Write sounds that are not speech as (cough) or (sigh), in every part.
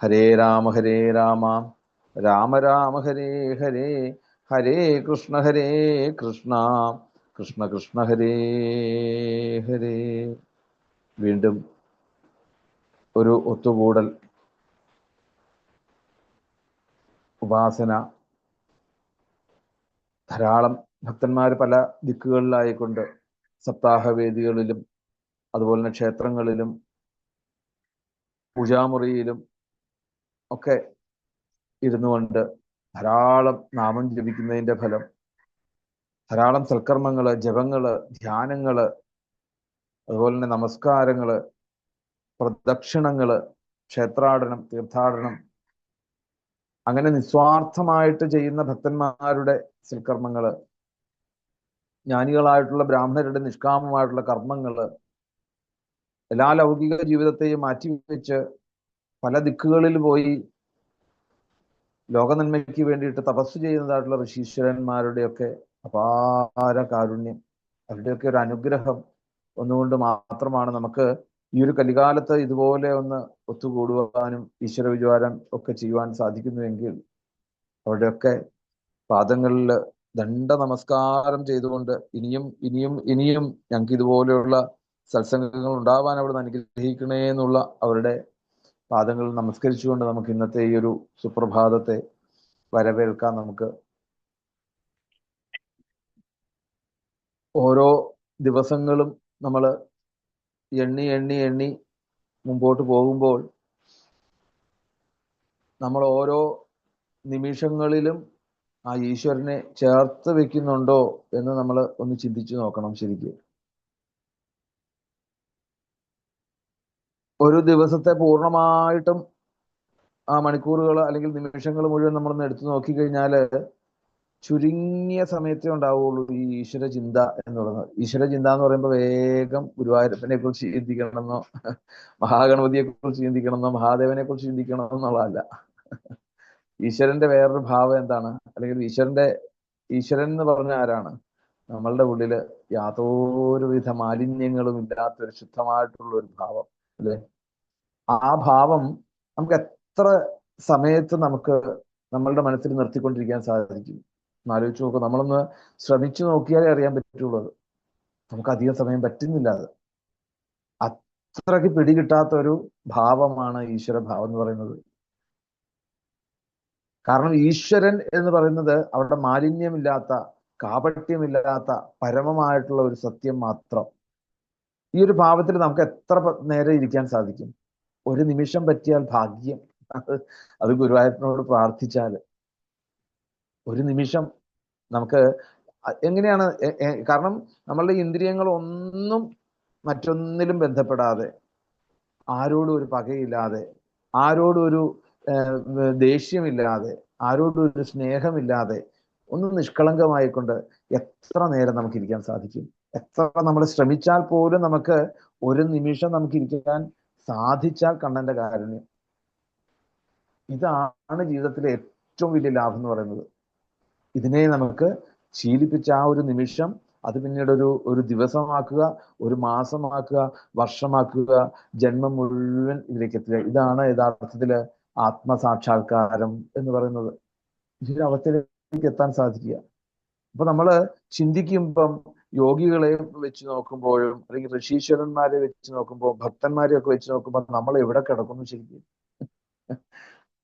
ഹരേ രാമ ഹരേ രാമ. രാമ രാമ ഹരേ ഹരേ. ഹരേ കൃഷ്ണ ഹരേ കൃഷ്ണ. കൃഷ്ണ കൃഷ്ണ ഹരേ ഹരേ. വീണ്ടും ഒരു ഒത്തുകൂടൽ ഉപാസന ധാരാളം ഭക്തന്മാർ പല ദിക്കുകളിലായിക്കൊണ്ട് സപ്താഹവേദികളിലും അതുപോലെ തന്നെ ക്ഷേത്രങ്ങളിലും പൂജാമുറിയിലും ഒക്കെ ഇരുന്നു കൊണ്ട് ധാരാളം നാമം ജപിക്കുന്നതിന്റെ ഫലം ധാരാളം സൽക്കർമ്മങ്ങൾ ജപങ്ങൾ ധ്യാനങ്ങൾ അതുപോലെ തന്നെ നമസ്കാരങ്ങൾ പ്രദക്ഷിണങ്ങൾ ക്ഷേത്രാടനം തീർത്ഥാടനം അങ്ങനെ നിസ്വാർത്ഥമായിട്ട് ചെയ്യുന്ന ഭക്തന്മാരുടെ സൽക്കർമ്മങ്ങൾ ജ്ഞാനികളായിട്ടുള്ള ബ്രാഹ്മണരുടെ നിഷ്കാമമായിട്ടുള്ള കർമ്മങ്ങൾ എല്ലാ ലൗകിക ജീവിതത്തെയും മാറ്റിവെച്ച് പല ദിക്കുകളിൽ പോയി ലോകനന്മയ്ക്ക് വേണ്ടിയിട്ട് തപസ് ചെയ്യുന്നതായിട്ടുള്ള ഋഷീശ്വരന്മാരുടെയൊക്കെ അപാര കാരുണ്യം. അവരുടെയൊക്കെ ഒരു അനുഗ്രഹം ഒന്നുകൊണ്ട് മാത്രമാണ് നമുക്ക് ഈ ഒരു കലികാലത്ത് ഇതുപോലെ ഒന്ന് ഒത്തുകൂടുവാനും ഈശ്വര വിചാരം ഒക്കെ ചെയ്യുവാൻ സാധിക്കുന്നുവെങ്കിൽ അവരുടെയൊക്കെ പാദങ്ങളിൽ ദണ്ഡ നമസ്കാരം ചെയ്തുകൊണ്ട് ഇനിയും ഇനിയും ഇനിയും ഞങ്ങൾക്ക് ഇതുപോലെയുള്ള സത്സംഗങ്ങൾ ഉണ്ടാവാൻ അവിടെ അനുഗ്രഹിക്കണേ എന്നുള്ള അവരുടെ പാദങ്ങളിൽ നമസ്കരിച്ചുകൊണ്ട് നമുക്ക് ഇന്നത്തെ ഈ ഒരു സുപ്രഭാതത്തെ വരവേൽക്കാം നമുക്ക്. ഓരോ ദിവസങ്ങളും നമ്മൾ എണ്ണി എണ്ണി എണ്ണി മുമ്പോട്ട് പോകുമ്പോൾ നമ്മൾ ഓരോ നിമിഷങ്ങളിലും ആ ഈശ്വരനെ ചേർത്ത് വെക്കുന്നുണ്ടോ എന്ന് നമ്മൾ ഒന്ന് ചിന്തിച്ചു നോക്കണം ശരിക്കും. ഒരു ദിവസത്തെ പൂർണമായിട്ടും ആ മണിക്കൂറുകൾ അല്ലെങ്കിൽ നിമിഷങ്ങൾ മുഴുവൻ നമ്മളൊന്ന് എടുത്തു നോക്കിക്കഴിഞ്ഞാൽ ചുരുങ്ങിയ സമയത്തേ ഉണ്ടാവുള്ളൂ ഈ ഈശ്വര ചിന്ത എന്ന് പറയുന്നത്. ഈശ്വര ചിന്ത എന്ന് പറയുമ്പോൾ വേഗം ഗുരുവായൂരപ്പനെ കുറിച്ച് ചിന്തിക്കണമെന്നോ മഹാഗണപതിയെ കുറിച്ച് ചിന്തിക്കണമെന്നോ മഹാദേവനെ കുറിച്ച് ചിന്തിക്കണം എന്നുള്ളതല്ല. ഈശ്വരന്റെ വേറൊരു ഭാവം എന്താണ്? അല്ലെങ്കിൽ ഈശ്വരന്റെ ഈശ്വരൻ എന്ന് പറഞ്ഞ ആരാണ്? നമ്മളുടെ ഉള്ളിൽ യാതൊരുവിധ മാലിന്യങ്ങളും ഇല്ലാത്തൊരു ശുദ്ധമായിട്ടുള്ള ഒരു ഭാവം. അല്ലെ? ആ ഭാവം നമുക്ക് എത്ര സമയത്ത് നമുക്ക് നമ്മളുടെ മനസ്സിൽ നിർത്തിക്കൊണ്ടിരിക്കാൻ സാധിക്കും? ആലോചിച്ച് നോക്കുക നമ്മളൊന്ന് ശ്രമിച്ചു നോക്കിയാലേ അറിയാൻ പറ്റുള്ളൂ നമുക്ക് അധികം സമയം പറ്റുന്നില്ല അത്. അത്രയ്ക്ക് പിടികിട്ടാത്ത ഒരു ഭാവമാണ് ഈശ്വര ഭാവം എന്ന് പറയുന്നത്. കാരണം ഈശ്വരൻ എന്ന് പറയുന്നത് അവിടെ മാലിന്യമില്ലാത്ത കാപട്യമില്ലാത്ത പരമമായിട്ടുള്ള ഒരു സത്യം മാത്രം. ഈ ഒരു ഭാവത്തിൽ നമുക്ക് എത്ര നേരം ഇരിക്കാൻ സാധിക്കും? ഒരു നിമിഷം പറ്റിയാൽ ഭാഗ്യം. അത് ഗുരുവായൂരപ്പനോട് പ്രാർത്ഥിച്ചാൽ. ഒരു നിമിഷം നമുക്ക് എങ്ങനെയാണ് കാരണം നമ്മളുടെ ഇന്ദ്രിയങ്ങൾ ഒന്നും മറ്റൊന്നിലും ബന്ധപ്പെടാതെ ആരോടും ഒരു പകയില്ലാതെ ആരോടും ഒരു ദേഷ്യമില്ലാതെ ആരോടും ഒരു സ്നേഹമില്ലാതെ ഒന്ന് നിഷ്കളങ്കമായിക്കൊണ്ട് എത്ര നേരം നമുക്ക് ഇരിക്കാൻ സാധിക്കും? എത്ര നമ്മൾ ശ്രമിച്ചാൽ പോലും നമുക്ക് ഒരു നിമിഷം നമുക്ക് ഇരിക്കാൻ സാധിച്ചാൽ കണ്ണന്റെ കാരുണ്യം. ഇതാണ് ജീവിതത്തിലെ ഏറ്റവും വലിയ ലാഭം എന്ന് പറയുന്നത്. ഇതിനെ നമുക്ക് ശീലിപ്പിച്ച ആ ഒരു നിമിഷം അത് പിന്നീട് ഒരു ഒരു ദിവസമാക്കുക ഒരു മാസമാക്കുക വർഷമാക്കുക ജന്മം മുഴുവൻ ഇതിലേക്ക് എത്തുക. ഇതാണ് യഥാർത്ഥത്തിൽ ആത്മസാക്ഷാത്കാരം എന്ന് പറയുന്നത്. ഈ ഒരു അവസ്ഥയിലേക്ക് എത്താൻ സാധിക്കുക. അപ്പൊ നമ്മൾ ചിന്തിക്കുമ്പം യോഗികളെ വെച്ച് നോക്കുമ്പോഴും അല്ലെങ്കിൽ ഋഷീശ്വരന്മാരെ വെച്ച് നോക്കുമ്പോൾ ഭക്തന്മാരെ ഒക്കെ വെച്ച് നോക്കുമ്പോൾ നമ്മൾ എവിടെ കിടക്കുന്നു ശരിക്കും?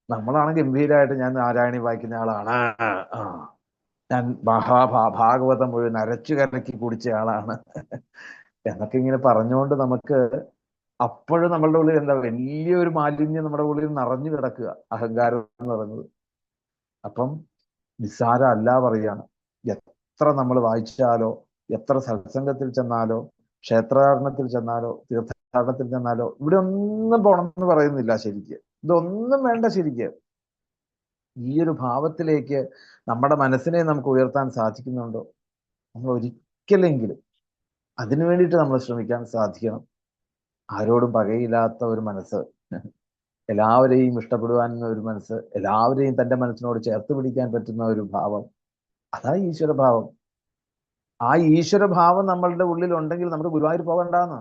നമ്മളാണ് ഗംഭീരമായിട്ട് ഞാൻ നാരായണി വായിക്കുന്ന ആളാണ്. ഞാൻ മഹാഭാ ഭാഗവതം മുഴുവൻ അരച്ചു കലക്കി കുടിച്ച ആളാണ്. എന്നൊക്കെ ഇങ്ങനെ പറഞ്ഞുകൊണ്ട് നമുക്ക് അപ്പോഴും നമ്മളുടെ ഉള്ളിൽ എന്താ വലിയൊരു മാലിന്യം നമ്മുടെ ഉള്ളിൽ നിറഞ്ഞു കിടക്കുക. അഹങ്കാരം എന്ന് പറയുന്നത്. അപ്പം നിസ്സാര അല്ല പറയാണ് എത്ര നമ്മൾ വായിച്ചാലോ എത്ര സത്സംഗത്തിൽ ചെന്നാലോ ക്ഷേത്രാടനത്തിൽ ചെന്നാലോ തീർത്ഥാടനത്തിൽ ചെന്നാലോ ഇവിടെ ഒന്നും എന്ന് പറയുന്നില്ല ശരിക്ക്. ഇതൊന്നും വേണ്ട ശരിക്ക്. ഈ ഒരു ഭാവത്തിലേക്ക് നമ്മുടെ മനസ്സിനെ നമുക്ക് ഉയർത്താൻ സാധിക്കുന്നുണ്ടോ? നമ്മൾ ഒരിക്കലെങ്കിലും അതിനു വേണ്ടിയിട്ട് നമ്മൾ ശ്രമിക്കാൻ സാധിക്കണം. ആരോടും പകയില്ലാത്ത ഒരു മനസ്സ്. എല്ലാവരെയും ഇഷ്ടപ്പെടുവാൻ ഒരു മനസ്സ് എല്ലാവരെയും തന്റെ മനസ്സിനോട് ചേർത്ത് പിടിക്കാൻ പറ്റുന്ന ഒരു ഭാവം അതാ ഈശ്വരഭാവം ആ ഈശ്വരഭാവം നമ്മളുടെ ഉള്ളിൽ ഉണ്ടെങ്കിൽ നമുക്ക് ഗുരുവായൂർ പോകണ്ടെന്ന്?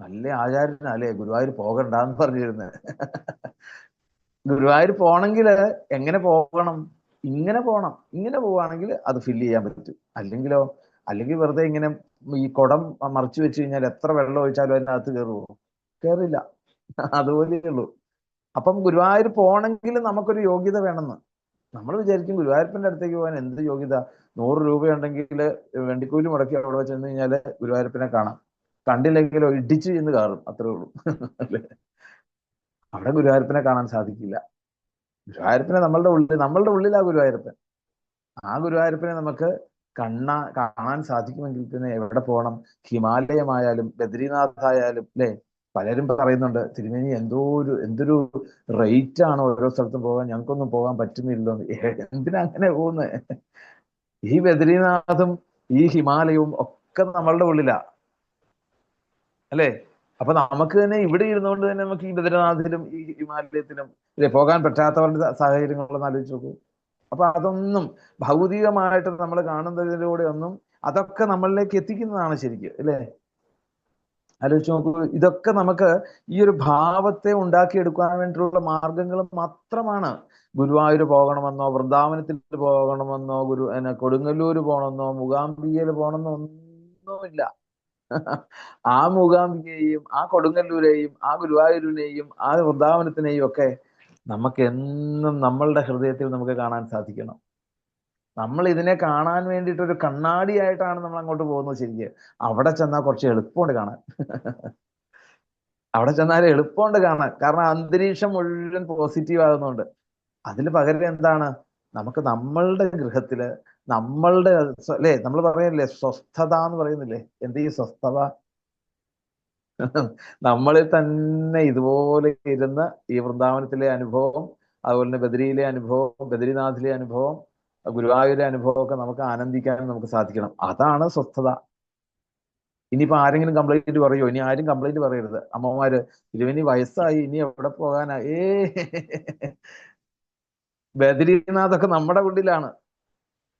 നല്ല ആചാര്യനല്ലേ ഗുരുവായൂർ പോകണ്ടെന്ന് പറഞ്ഞിരുന്നത് ഗുരുവായൂർ പോകണമെങ്കിൽ എങ്ങനെ പോകണം? ഇങ്ങനെ പോകണം. ഇങ്ങനെ പോവുകയാണെങ്കിൽ അത് ഫില്ല് ചെയ്യാൻ പറ്റും. അല്ലെങ്കിലോ അല്ലെങ്കിൽ വെറുതെ ഇങ്ങനെ ഈ കുടം മറിച്ചു വെച്ച് കഴിഞ്ഞാൽ എത്ര വെള്ളം ഒഴിച്ചാലും അതിനകത്ത് കയറുമോ കയറില്ല. അതുപോലെയേ ഉള്ളൂ. അപ്പം ഗുരുവായൂർ പോകണമെങ്കിൽ നമുക്കൊരു യോഗ്യത വേണമെന്ന്. നമ്മൾ വിചാരിക്കും ഗുരുവായൂരപ്പന്റെ അടുത്തേക്ക് പോകാൻ എന്ത് യോഗ്യത? നൂറ് രൂപയുണ്ടെങ്കിൽ വെണ്ടിക്കൂലി മുടക്കി അവിടെ ചെന്ന് കഴിഞ്ഞാൽ ഗുരുവായൂരപ്പനെ കാണാം. കണ്ടില്ലെങ്കിലോ ഇടിച്ച് ചെന്ന് കയറും അത്രേ ഉള്ളൂ. അല്ലേ? അവിടെ ഗുരുവായൂരപ്പനെ കാണാൻ സാധിക്കില്ല. ഗുരുവായൂരപ്പനെ നമ്മളുടെ ഉള്ളിൽ നമ്മളുടെ ഉള്ളിലാ ഗുരുവായൂരപ്പൻ. ആ ഗുരുവായൂരപ്പനെ നമുക്ക് കണ്ണ കാണാൻ സാധിക്കുമെങ്കിൽ പിന്നെ എവിടെ പോകണം? ഹിമാലയമായാലും ബദ്രീനാഥ് ആയാലും അല്ലേ? പലരും പറയുന്നുണ്ട് തിരുമേനി എന്തോ ഒരു എന്തൊരു റേറ്റ് ആണ് ഓരോ സ്ഥലത്തും പോകാൻ ഞങ്ങൾക്കൊന്നും പോകാൻ പറ്റുന്നില്ലോ എന്തിനാ അങ്ങനെ പോകുന്നത് ഈ ബദ്രീനാഥും ഈ ഹിമാലയവും ഒക്കെ നമ്മളുടെ ഉള്ളിലാ. അല്ലേ? അപ്പൊ നമുക്ക് തന്നെ ഇവിടെ ഇരുന്നുകൊണ്ട് തന്നെ നമുക്ക് ഈ ബദ്രീനാഥിലും ഈ ഹിമാലയത്തിലും ഇല്ലേ പോകാൻ പറ്റാത്തവരുടെ സാഹചര്യങ്ങളൊന്നും ആലോചിച്ച് നോക്കൂ. അപ്പൊ അതൊന്നും ഭൗതികമായിട്ട് നമ്മൾ കാണുന്നതിലൂടെ ഒന്നും അതൊക്കെ നമ്മളിലേക്ക് എത്തിക്കുന്നതാണ് ശരിക്കും അല്ലേ? ആലോചിച്ച് നോക്കൂ. ഇതൊക്കെ നമുക്ക് ഈ ഒരു ഭാവത്തെ ഉണ്ടാക്കിയെടുക്കാൻ വേണ്ടിയിട്ടുള്ള മാർഗങ്ങൾ മാത്രമാണ്. ഗുരുവായൂർ പോകണമെന്നോ വൃന്ദാവനത്തിൽ പോകണമെന്നോ ഗുരു കൊടുങ്ങല്ലൂർ പോകണമെന്നോ മുഖാംബികയിൽ പോകണമെന്നോ ഒന്നുമില്ല ആ മൂകാംബികയെയും ആ കൊടുങ്ങല്ലൂരെയും ആ ഗുരുവായൂരിനെയും ആ വൃന്ദാവനത്തിനെയും ഒക്കെ നമുക്ക് എന്നും നമ്മളുടെ ഹൃദയത്തിൽ നമുക്ക് കാണാൻ സാധിക്കണം. നമ്മൾ ഇതിനെ കാണാൻ വേണ്ടിയിട്ട് ഒരു കണ്ണാടിയായിട്ടാണ് നമ്മൾ അങ്ങോട്ട് പോകുന്നത് ശരിക്ക്. അവിടെ ചെന്നാൽ കുറച്ച് എളുപ്പമുണ്ട് കാണാൻ. അവിടെ ചെന്നാൽ എളുപ്പമുണ്ട് കാണാൻ. കാരണം അന്തരീക്ഷം മുഴുവൻ പോസിറ്റീവ് ആകുന്നുണ്ട്. അതിൽ പകരം എന്താണ്? നമുക്ക് നമ്മളുടെ ഗൃഹത്തിൽ നമ്മളുടെ അല്ലേ? നമ്മൾ പറയല്ലേ സ്വസ്ഥത എന്ന് പറയുന്നില്ലേ? എന്ത് ഈ സ്വസ്ഥത? നമ്മളിൽ തന്നെ ഇതുപോലെ ഇരുന്ന് ഈ വൃന്ദാവനത്തിലെ അനുഭവം അതുപോലെ തന്നെ ബദരിയിലെ അനുഭവം ബദരിനാഥിലെ അനുഭവം ഗുരുവായൂരെ അനുഭവമൊക്കെ നമുക്ക് ആനന്ദിക്കാനും നമുക്ക് സാധിക്കണം. അതാണ് സ്വസ്ഥത. ഇനിയിപ്പോ ആരെങ്കിലും കംപ്ലൈന്റ് പറയോ? ഇനി ആരും കംപ്ലൈന്റ് പറയരുത്. അമ്മമാര് ഇരുവനി വയസ്സായി ഇനി എവിടെ പോകാനാ? ഏ ബദരീനാഥൊക്കെ നമ്മുടെ ഉള്ളിലാണ്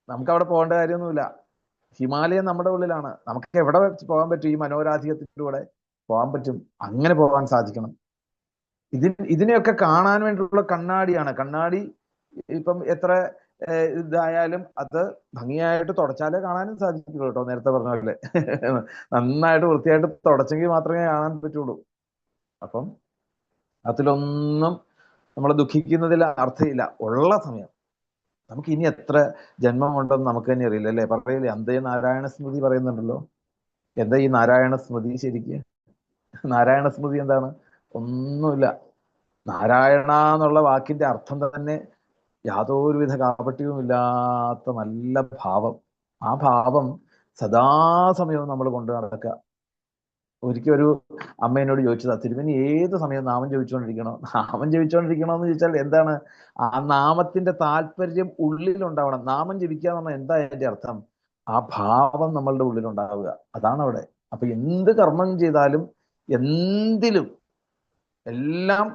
നമുക്ക് അവിടെ പോകേണ്ട കാര്യമൊന്നുമില്ല. ഹിമാലയം നമ്മുടെ ഉള്ളിലാണ് നമുക്ക് എവിടെ പോകാൻ പറ്റും ഈ മനോരാധികത്തിലൂടെ? പോകാൻ പറ്റും. അങ്ങനെ പോകാൻ സാധിക്കണം. ഇതിന് ഇതിനെയൊക്കെ കാണാൻ വേണ്ടിയുള്ള കണ്ണാടിയാണ്. കണ്ണാടി ഇപ്പം എത്ര ഇതായാലും അത് ഭംഗിയായിട്ട് തുടച്ചാലേ കാണാനും സാധിക്കുള്ളൂ കേട്ടോ നേരത്തെ പറഞ്ഞ പോലെ. നന്നായിട്ട് വൃത്തിയായിട്ട് തുടച്ചെങ്കിൽ മാത്രമേ കാണാൻ പറ്റുള്ളൂ. അപ്പം അതിലൊന്നും നമ്മൾ ദുഃഖിക്കുന്നതിൽ അർത്ഥമില്ല ഉള്ള സമയം. നമുക്ക് ഇനി എത്ര ജന്മമുണ്ടെന്ന് നമുക്ക് തന്നെ അറിയില്ല അല്ലേ? പറയില്ലേ അന്തേ നാരായണ സ്മൃതി പറയുന്നുണ്ടല്ലോ. എന്താ ഈ നാരായണ സ്മൃതി ശരിക്ക്? നാരായണ സ്മൃതി എന്താണ്? ഒന്നുമില്ല. നാരായണ എന്നുള്ള വാക്കിന്റെ അർത്ഥം തന്നെ യാതൊരുവിധ കാപട്യവും ഇല്ലാത്ത നല്ല ഭാവം. ആ ഭാവം സദാസമയവും നമ്മൾ കൊണ്ടു നടക്കുക. ഒരിക്കൽ ഒരു അമ്മ ചോദിച്ചതാ തിരുമനി ഏത് സമയം നാമം ജപിച്ചുകൊണ്ടിരിക്കണോ? നാമം ജപിച്ചുകൊണ്ടിരിക്കണോ എന്ന് ചോദിച്ചാൽ എന്താണ്? ആ നാമത്തിന്റെ താല്പര്യം ഉള്ളിലുണ്ടാവണം. നാമം ജപിക്കുക എന്ന് പറഞ്ഞാൽ എന്താ അതിന്റെ അർത്ഥം? ആ ഭാവം നമ്മളുടെ ഉള്ളിലുണ്ടാവുക. അതാണ് അവിടെ. അപ്പൊ എന്ത് കർമ്മം ചെയ്താലും എന്തിലും എല്ലാം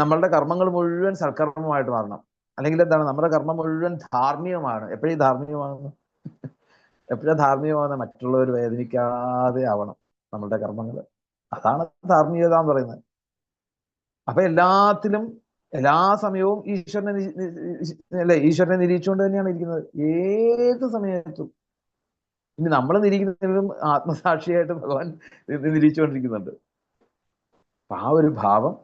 നമ്മളുടെ കർമ്മങ്ങൾ മുഴുവൻ സൽക്കർമ്മമായിട്ട് മാറണം. അല്ലെങ്കിൽ എന്താണ് നമ്മുടെ കർമ്മം മുഴുവൻ ധാർമ്മികമാണ്. എപ്പോഴും ധാർമ്മികമാകുന്നു എപ്പോഴും ധാർമ്മികമാകുന്ന മറ്റുള്ളവർ വേദനിക്കാതെ ആവണം നമ്മളുടെ കർമ്മങ്ങൾ. അതാണ് ധാർമ്മികത എന്ന് പറയുന്നത്. അപ്പൊ എല്ലാത്തിലും എല്ലാ സമയവും ഈശ്വരനെ അല്ലെ ഈശ്വരനെ നിരീക്ഷിച്ചുകൊണ്ട് തന്നെയാണ് ഇരിക്കുന്നത്. ഏത് സമയത്തും. ഇനി നമ്മൾ നിരീക്കുന്നതിലും ആത്മസാക്ഷിയായിട്ട് ഭഗവാൻ നിരീക്ഷിച്ചുകൊണ്ടിരിക്കുന്നുണ്ട്. ആ ഒരു ഭാവം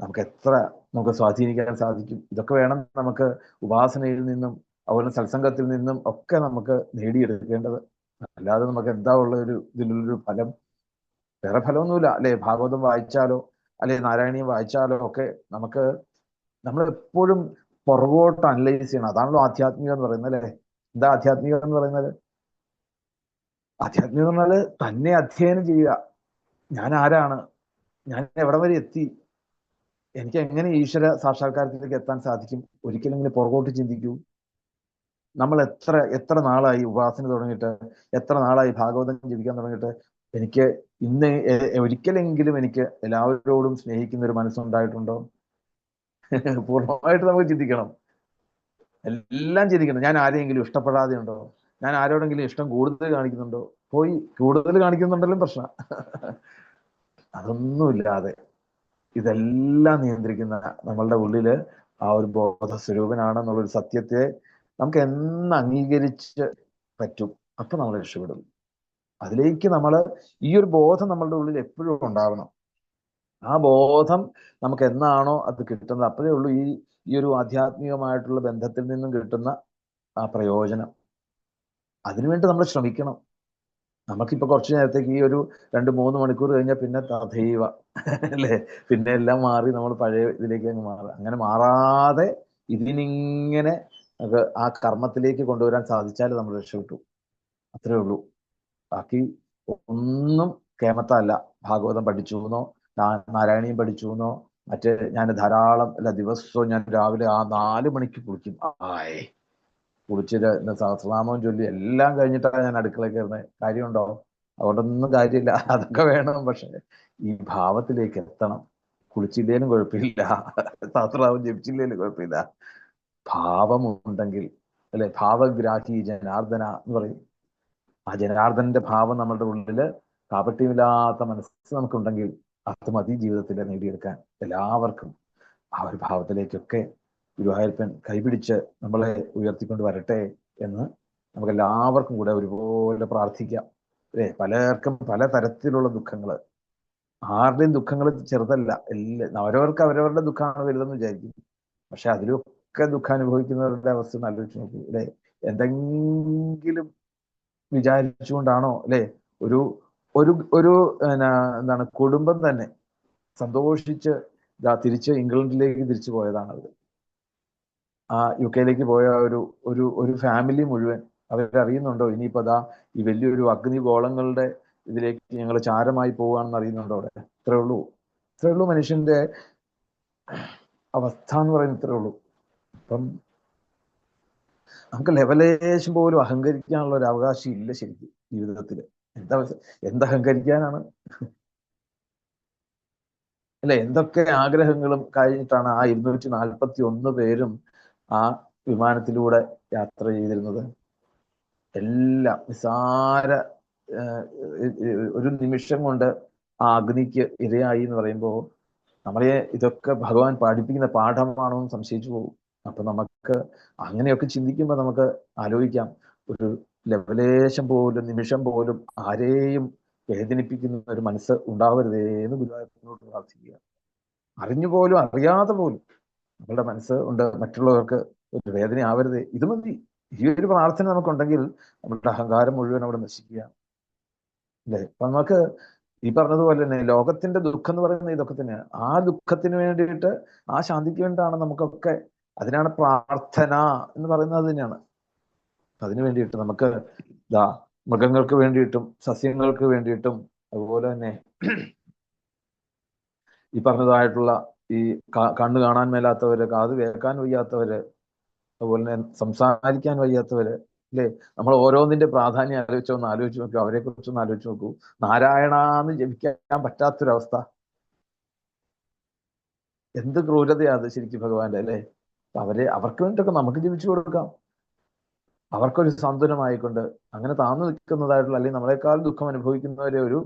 നമുക്ക് എത്ര നമുക്ക് സ്വാധീനിക്കാൻ സാധിക്കും. ഇതൊക്കെ വേണം നമുക്ക് ഉപാസനയിൽ നിന്നും അതുപോലെ സത്സംഗത്തിൽ നിന്നും ഒക്കെ നമുക്ക് നേടിയെടുക്കേണ്ടത്. അല്ലാതെ നമുക്ക് എന്താ ഉള്ള ഒരു ഇതിലൊരു ഫലം? വേറെ ഫലമൊന്നുമില്ല. അല്ലെ? ഭാഗവതം വായിച്ചാലോ അല്ലെ? നാരായണീയം വായിച്ചാലോ ഒക്കെ നമുക്ക് നമ്മൾ എപ്പോഴും പുറകോട്ട് അനലൈസ് ചെയ്യണം. അതാണല്ലോ ആധ്യാത്മികം എന്ന് പറയുന്നത് അല്ലെ? എന്താ ആധ്യാത്മികം എന്ന് പറയുന്നത്? ആധ്യാത്മികം എന്ന് പറഞ്ഞാൽ തന്നെ അധ്യയനം ചെയ്യുക. ഞാൻ ആരാണ്? ഞാൻ എവിടെ വരെ എത്തി? എനിക്ക് എങ്ങനെ ഈശ്വര സാക്ഷാത്കാരത്തിലേക്ക് എത്താൻ സാധിക്കും? ഒരിക്കലെങ്കിലും പുറകോട്ട് ചിന്തിക്കൂ. നമ്മൾ എത്ര എത്ര നാളായി ഉപാസന തുടങ്ങിയിട്ട് എത്ര നാളായി ഭാഗവതം ജപിക്കാൻ തുടങ്ങിയിട്ട് എനിക്ക് ഇന്ന് ഒരിക്കലെങ്കിലും എനിക്ക് എല്ലാവരോടും സ്നേഹിക്കുന്ന ഒരു മനസ്സുണ്ടായിട്ടുണ്ടോ? പൂർണമായിട്ട് നമുക്ക് ചിന്തിക്കണം. എല്ലാം ചിന്തിക്കണം. ഞാൻ ആരെയെങ്കിലും ഇഷ്ടപ്പെടാതെ ഉണ്ടോ ഞാൻ ആരോടെങ്കിലും ഇഷ്ടം കൂടുതൽ കാണിക്കുന്നുണ്ടോ? പോയി കൂടുതൽ കാണിക്കുന്നുണ്ടല്ലോ പ്രശ്ന. അതൊന്നുമില്ലാതെ. ഇതെല്ലാം നിയന്ത്രിക്കുന്ന നമ്മളുടെ ഉള്ളിൽ ആ ഒരു ബോധ സ്വരൂപനാണെന്നുള്ളൊരു സത്യത്തെ നമുക്ക് എന്ന് അംഗീകരിച്ച് പറ്റും. അപ്പൊ നമ്മൾ രക്ഷപ്പെടും. അതിലേക്ക് നമ്മൾ ഈ ഒരു ബോധം നമ്മളുടെ ഉള്ളിൽ എപ്പോഴും ഉണ്ടാവണം. ആ ബോധം നമുക്ക് എന്നാണോ അത് കിട്ടുന്നത് അപ്പോഴേ ഉള്ളൂ ഈ ഈ ഒരു ആധ്യാത്മികമായിട്ടുള്ള ബന്ധത്തിൽ നിന്നും കിട്ടുന്ന ആ പ്രയോജനം. അതിനുവേണ്ടി നമ്മൾ ശ്രമിക്കണം. നമുക്കിപ്പോ കുറച്ച് നേരത്തേക്ക് ഈ ഒരു രണ്ട് മൂന്ന് മണിക്കൂർ കഴിഞ്ഞാൽ പിന്നെ തഥൈവ അല്ലേ? പിന്നെ എല്ലാം മാറി നമ്മൾ പഴയ ഇതിലേക്ക് അങ്ങ് മാറുക അങ്ങനെ മാറാതെ ഇതിനിങ്ങനെ ആ കർമ്മത്തിലേക്ക് കൊണ്ടുവരാൻ സാധിച്ചാൽ നമ്മൾ രക്ഷപ്പെട്ടു അത്രേ ഉള്ളൂ. ബാക്കി ഒന്നും കേമത്തല്ല. ഭാഗവതം പഠിച്ചു എന്നോ നാരായണീയം പഠിച്ചു എന്നോ മറ്റേ ഞാൻ ധാരാളം അല്ല ദിവസവും ഞാൻ രാവിലെ ആ നാല് മണിക്ക് കുളിക്കും. ആയേ. കുളിച്ചിട്ട് ഇന്ന് സഹസ്രനാമം ചൊല്ലി എല്ലാം കഴിഞ്ഞിട്ടാണ് ഞാൻ അടുക്കളയിൽ കയറുന്നത്. കാര്യമുണ്ടോ? അതുകൊണ്ടൊന്നും കാര്യമില്ല. (laughs) അതൊക്കെ വേണം. പക്ഷെ ഈ ഭാവത്തിലേക്ക് എത്തണം. കുളിച്ചില്ലേലും കുഴപ്പമില്ല. സഹസ്രനാമം ജപിച്ചില്ലേലും കുഴപ്പമില്ല. ഭാവമുണ്ടെങ്കിൽ അല്ലെ ഭാവഗ്രാഹി ജനാർദ്ദന എന്ന് പറയും. ആ ജനാർദ്ദനന്റെ ഭാവം നമ്മളുടെ ഉള്ളിൽ കാപട്യമില്ലാത്ത മനസ്സ് നമുക്കുണ്ടെങ്കിൽ അത് മതി ജീവിതത്തിൽ നേടിയെടുക്കാൻ എല്ലാവർക്കും ആ ഒരു ഭാവത്തിലേക്കൊക്കെ ഗുരുവായൂരപ്പൻ കൈപിടിച്ച് നമ്മളെ ഉയർത്തിക്കൊണ്ട് വരട്ടെ എന്ന് നമുക്ക് എല്ലാവർക്കും കൂടെ ഒരുപോലെ പ്രാർത്ഥിക്കാം. അല്ലേ? പലർക്കും പല തരത്തിലുള്ള ദുഃഖങ്ങൾ ആരുടെയും ദുഃഖങ്ങൾ ചെറുതല്ല. എല്ലാ അവരവർക്ക് അവരവരുടെ ദുഃഖമാണ് വലുതെന്ന് വിചാരിക്കും. പക്ഷെ അതിലൊക്കെ ദുഃഖം അനുഭവിക്കുന്നവരുടെ അവസ്ഥ ഒന്ന് ആലോചിച്ച് നോക്കൂ. അല്ലെ? എന്തെങ്കിലും വിചാരിച്ചുകൊണ്ടാണോ അല്ലെ? ഒരു ഒരു ഒരു എന്താണ് കുടുംബം തന്നെ സന്തോഷിച്ച് തിരിച്ച് ഇംഗ്ലണ്ടിലേക്ക് തിരിച്ചു പോയതാണ് ആ യു കെയിലേക്ക് പോയ ഒരു ഒരു ഒരു ഫാമിലി മുഴുവൻ അവരറിയുന്നുണ്ടോ? ഇനിയിപ്പോ അതാ ഈ വലിയൊരു അഗ്നി ഗോളങ്ങളുടെ ഇതിലേക്ക് ഞങ്ങൾ ചാരമായി പോവുകയാണെന്ന് അറിയുന്നുണ്ടോ അവിടെ? ഇത്രേ ഉള്ളൂ. ഇത്രേ ഉള്ളൂ മനുഷ്യന്റെ അവസ്ഥ എന്ന് പറയുന്നത് ഇത്രേ ഉള്ളൂ. അപ്പം നമുക്ക് ലെവലേശം പോലും അഹങ്കരിക്കാനുള്ള ഒരു അവകാശം ഇല്ല ശരിക്കും ജീവിതത്തിൽ എന്താ എന്തഹങ്കരിക്കാനാണ് അല്ലെ എന്തൊക്കെ ആഗ്രഹങ്ങളും കഴിഞ്ഞിട്ടാണ് ആ ഇരുന്നൂറ്റി നാൽപ്പത്തി ഒന്ന് പേരും ആ വിമാനത്തിലൂടെ യാത്ര ചെയ്തിരുന്നത് എല്ലാം നിസാര ഒരു നിമിഷം കൊണ്ട് ആ അഗ്നിക്ക് ഇരയായി എന്ന് പറയുമ്പോൾ നമ്മളെ ഇതൊക്കെ ഭഗവാൻ പഠിപ്പിക്കുന്ന പാഠമാണോ എന്ന് സംശയിച്ചു പോകും. അപ്പൊ നമുക്ക് അങ്ങനെയൊക്കെ ചിന്തിക്കുമ്പോൾ നമുക്ക് ആലോചിക്കാം. ഒരു ലവലേശം പോലും നിമിഷം പോലും ആരെയും വേദനിപ്പിക്കുന്ന ഒരു മനസ്സ് ഉണ്ടാവരുതേ എന്ന് ഗുരുവായൂരപ്പനോട് പ്രാർത്ഥിക്കുക. അറിഞ്ഞു പോലും അറിയാതെ പോലും നമ്മളുടെ മനസ്സ് ഉണ്ട് മറ്റുള്ളവർക്ക് ഒരു വേദന ആവരുത്. ഇത് മതി. ഈ ഒരു പ്രാർത്ഥന നമുക്കുണ്ടെങ്കിൽ നമ്മുടെ അഹങ്കാരം മുഴുവൻ അവിടെ നശിക്കുക. അല്ലേ? അപ്പൊ നമുക്ക് ഈ പറഞ്ഞതുപോലെ തന്നെ ലോകത്തിന്റെ ദുഃഖം എന്ന് പറയുന്നത് ഇതൊക്കെ തന്നെയാണ്. ആ ദുഃഖത്തിന് വേണ്ടിയിട്ട് ആ ശാന്തിക്ക് വേണ്ടിയിട്ടാണ് നമുക്കൊക്കെ അതിനാണ് പ്രാർത്ഥന എന്ന് പറയുന്നത് തന്നെയാണ്. അതിനു വേണ്ടിയിട്ട് നമുക്ക് ഇതാ മൃഗങ്ങൾക്ക് വേണ്ടിയിട്ടും സസ്യങ്ങൾക്ക് വേണ്ടിയിട്ടും അതുപോലെ തന്നെ ഈ പറഞ്ഞതായിട്ടുള്ള ഈ കണ്ണു കാണാൻ മേലാത്തവര് കാത് കേൾക്കാൻ വയ്യാത്തവര് അതുപോലെ തന്നെ സംസാരിക്കാൻ വയ്യാത്തവര് അല്ലേ? നമ്മൾ ഓരോന്നിന്റെ പ്രാധാന്യം ആലോചിച്ചൊന്ന് ആലോചിച്ച് നോക്കൂ. അവരെ കുറിച്ചൊന്ന് ആലോചിച്ച് നോക്കൂ. നാരായണാന്ന് ജപിക്കാൻ പറ്റാത്തൊരവസ്ഥ. എന്ത് ക്രൂരതയാണ് അത് ശരിക്കും ഭഗവാന്റെ അല്ലേ? അവരെ അവർക്ക് വേണ്ടിയിട്ടൊക്കെ നമുക്ക് ജപിച്ചു കൊടുക്കാം. അവർക്കൊരു സാന്ത്വനമായിക്കൊണ്ട് അങ്ങനെ താന്നു നിൽക്കുന്നതായിട്ടുള്ള അല്ലെങ്കിൽ നമ്മളെക്കാൾ ദുഃഖം അനുഭവിക്കുന്നവരെ ഒരു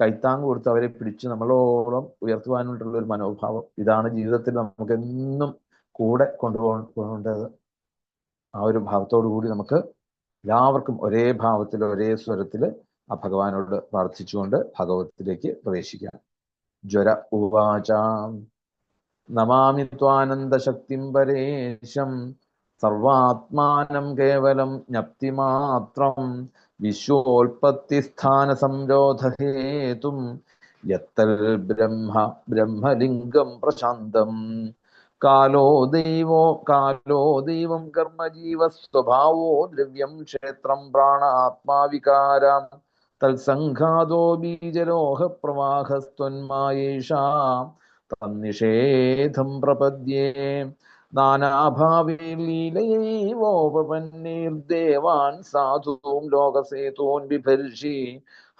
കൈത്താങ് കൊടുത്ത് അവരെ പിടിച്ച് നമ്മളോളം ഉയർത്തുവാനായിട്ടുള്ള ഒരു മനോഭാവം. ഇതാണ് ജീവിതത്തിൽ നമുക്ക് എന്നും കൂടെ കൊണ്ടുപോകേണ്ടത്. ആ ഒരു ഭാവത്തോടു കൂടി നമുക്ക് എല്ലാവർക്കും ഒരേ ഭാവത്തിൽ ഒരേ സ്വരത്തിൽ ആ ഭഗവാനോട് പ്രാർത്ഥിച്ചുകൊണ്ട് ഭഗവത്തിലേക്ക് പ്രവേശിക്കാം. ജ്വര ഉവാചാം. നമാമി ത്വാനന്ദശക്തിം പരേശം. സർവാത്മാനം കേവലം ജ്ഞപ്തിമാത്രം. വിശ്വോൽപത്തിസ്ഥാന സംരോധഹേതും യത്തൽ ബ്രഹ്മ ബ്രഹ്മലിംഗം പ്രശാന്തം. കാലോ ദൈവോ കാലോ ദൈവം കർമ്മജീവ സ്വഭാവോ ദ്രവ്യം ക്ഷേത്രം പ്രാണാത്മാവികാരം. തത്സംഘാതോ ബീജലോഹ പ്രവാഹസ്ത്വന്മായേഷാം തന്നിഷേധം പ്രപദ്യേ. നാനാഭാവേ ലീലയൈവോപപന്നീർദേവാൻ സാധുവും ലോകസേതോൻ വിഭർഷി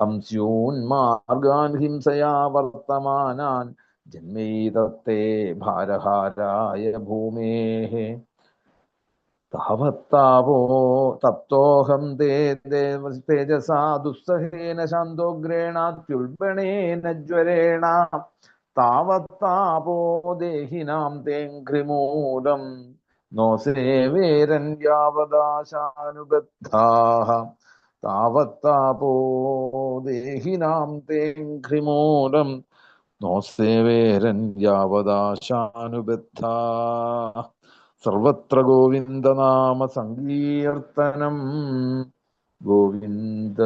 ഹംസ്യൂൻ മാർഗാൻ ഹിംസയാ വർത്തമാനാൻ ജന്മീതത്തെ ഭാരഹാരായ ഭൂമേः. താവത്താവോ തപ്തോഹം തേ തേജസാ ദുസ്സഹേന ശാന്തോഗ്രേണാത്യുൽബണേന ജ്വരേണ താവത്താപോ ദേഹിനാം തേഘ്രിമൂലം നോ സേവേരൻ യാവദാശാനുബദ്ധാഹ. താവത്താപോ ദേഹിനാം തേഘ്രിമൂലം നോ സേവേരൻ യാവദാശാനുബദ്ധാഃ സർവത്ര ഗോവിന്ദനാമ സങ്കീർത്തനം. ഗോവിന്ദ